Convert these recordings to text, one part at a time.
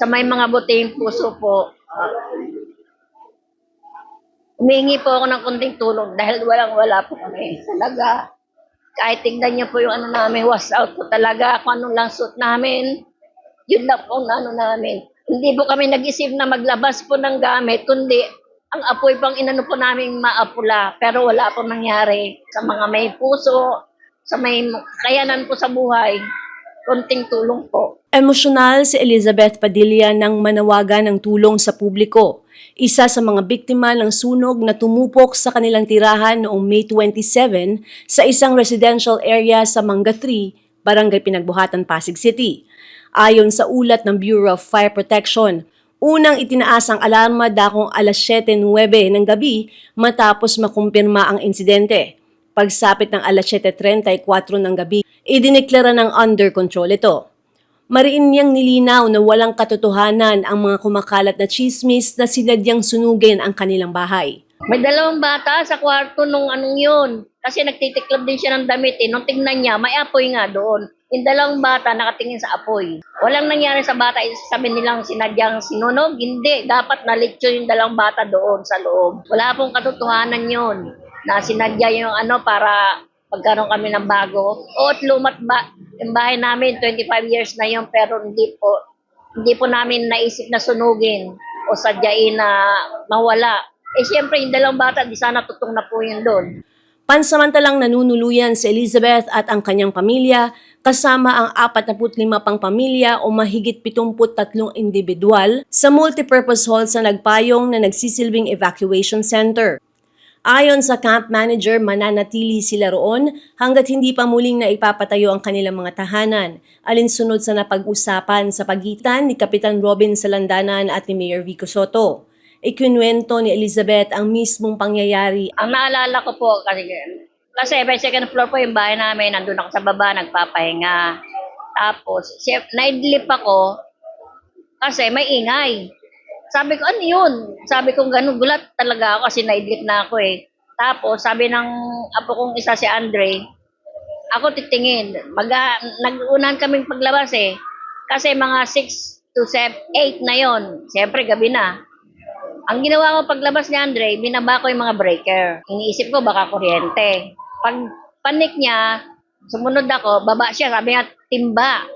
sa may mga buting puso po, ah, humingi po ako ng kunting tulong dahil walang wala po kami. Talaga, kahit tignan niyo po yung ano namin, was out po talaga, kung anong lang suit namin, yun lang po ang ano namin. Hindi po kami nag-isip na maglabas po ng gamit, kundi ang apoy pang inano po namin maapula. Pero wala po nangyari. Sa mga may puso, sa may kayanan po sa buhay, konting tulong po. Emosyonal si Elizabeth Padilla nang manawagan ng tulong sa publiko. Isa sa mga biktima ng sunog na tumupok sa kanilang tirahan noong May 27 sa isang residential area sa Manga 3, Barangay Pinagbuhatan, Pasig City. Ayon sa ulat ng Bureau of Fire Protection, unang itinaas ang alarma dakong alas 7.09 ng gabi matapos makumpirma ang insidente. Pagsapit ng alas 7.34 ng gabi, idineklara ng under control ito. Mariin niyang nilinaw na walang katotohanan ang mga kumakalat na chismis na sinadyang sunugin ang kanilang bahay. May dalawang bata sa kwarto nung anong yun. Kasi nagtitiklab din siya ng damit eh. Nung tingnan niya, may apoy nga doon. Yung dalawang bata nakatingin sa apoy. Walang nangyari sa bata, sabi nilang sinadyang sinunog. Hindi, dapat nalitso yung dalawang bata doon sa loob. Wala pong katotohanan yun na sinadya yung ano para pagkaroon kami ng bago. O at lumat ba, yung bahay namin, 25 years na yun, pero hindi po, hindi po namin naisip na sunugin o sadyain na mawala. Eh siyempre, yung dalawang bata, di sana tutong na po yun doon. Pansamantalang nanunuluyan si Elizabeth at ang kanyang pamilya kasama ang 45 pang pamilya o mahigit 73 individual sa multipurpose halls na nagpayong na nagsisilbing evacuation center. Ayon sa camp manager, mananatili sila roon hanggat hindi pa muling na ipapatayo ang kanilang mga tahanan, alinsunod sa napag-usapan sa pagitan ni Kapitan Robin Salandanan at ni Mayor Vico Soto. Ikinwento ni Elizabeth ang mismong pangyayari Ang naalala ko po, kasi, kasi by second floor po yung bahay namin, nandun ako sa baba, nagpapahinga. Tapos, naidlip ako, kasi may ingay. Sabi ko, ano yun? Sabi ko, ganun, gulat talaga ako kasi naidlip na ako eh. Tapos, sabi ng apo kong isa si Andre, ako titingin. Mag, nag-unan kaming paglabas eh. Kasi mga 6 to 7, 8 na yon. Siyempre, gabi na. Ang ginawa ko paglabas ni Andre, binaba ko yung mga breaker. Iniisip ko baka kuryente. Pag panik niya, sumunod ako, baba siya, sabi niya, timba.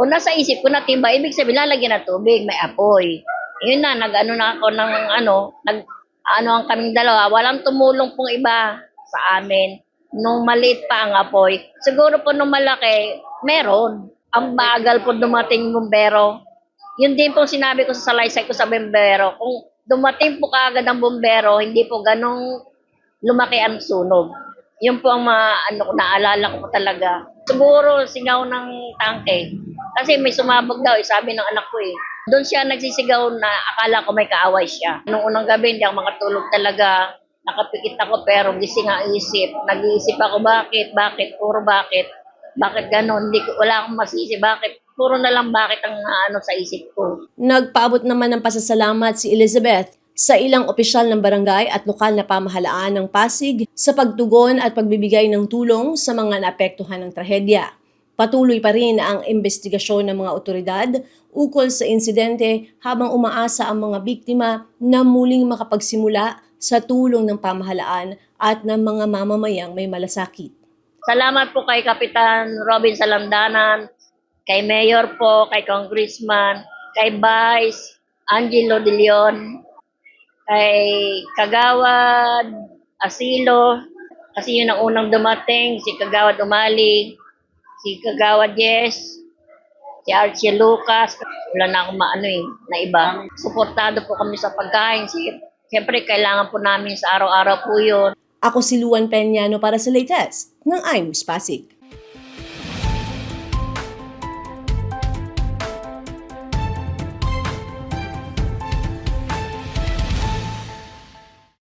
O nasa isip ko na timba, ibig sabihin lalagyan ng tubig, may apoy. Yun na, nag-ano na ako ng ano, nag, ano ang kaming dalawa. Walang tumulong pong iba sa amin. Nung maliit pa ang apoy. Siguro po nung malaki, meron. Ang bagal po dumating bumbero. Yun din po sinabi ko sa salaysay ko sa bumbero. Kung dumating po kaagad ang bumbero, hindi po ganong lumaki ang sunog. Yun po ang mga, ano, naalala ko talaga. Siguro singaw ng tangke. Kasi may sumabog daw, eh, sabi ng anak ko eh. Doon siya nagsisigaw na akala ko may kaaway siya. Nung unang gabi, hindi ako makatulog talaga. Nakapikit ako pero gising ang isip. Nag-iisip ako, bakit, bakit, puro bakit. Bakit ganon? Hindi ko, wala akong masisi. Bakit? Puro na lang bakit ang ano sa isip ko. Nagpaabot naman ng pasasalamat si Elizabeth sa ilang opisyal ng barangay at lokal na pamahalaan ng Pasig sa pagtugon at pagbibigay ng tulong sa mga naapektuhan ng trahedya. Patuloy pa rin ang investigasyon ng mga otoridad ukol sa insidente habang umaasa ang mga biktima na muling makapagsimula sa tulong ng pamahalaan at ng mga mamamayang may malasakit. Salamat po kay Kapitan Robin Salandanan, kay Mayor po, kay Congressman, kay Vice, Angelo De Leon, kay Kagawad, Asilo, kasi yun ang unang dumating, si Kagawad Umali, si Kagawad Yes, si Archie Lucas, wala na akong maano eh, na iba. Suportado po kami sa pagkain. Si- Siyempre, kailangan po namin sa araw-araw po yun. Ako si Luan Peñano para sa latest ng iMus Pasig.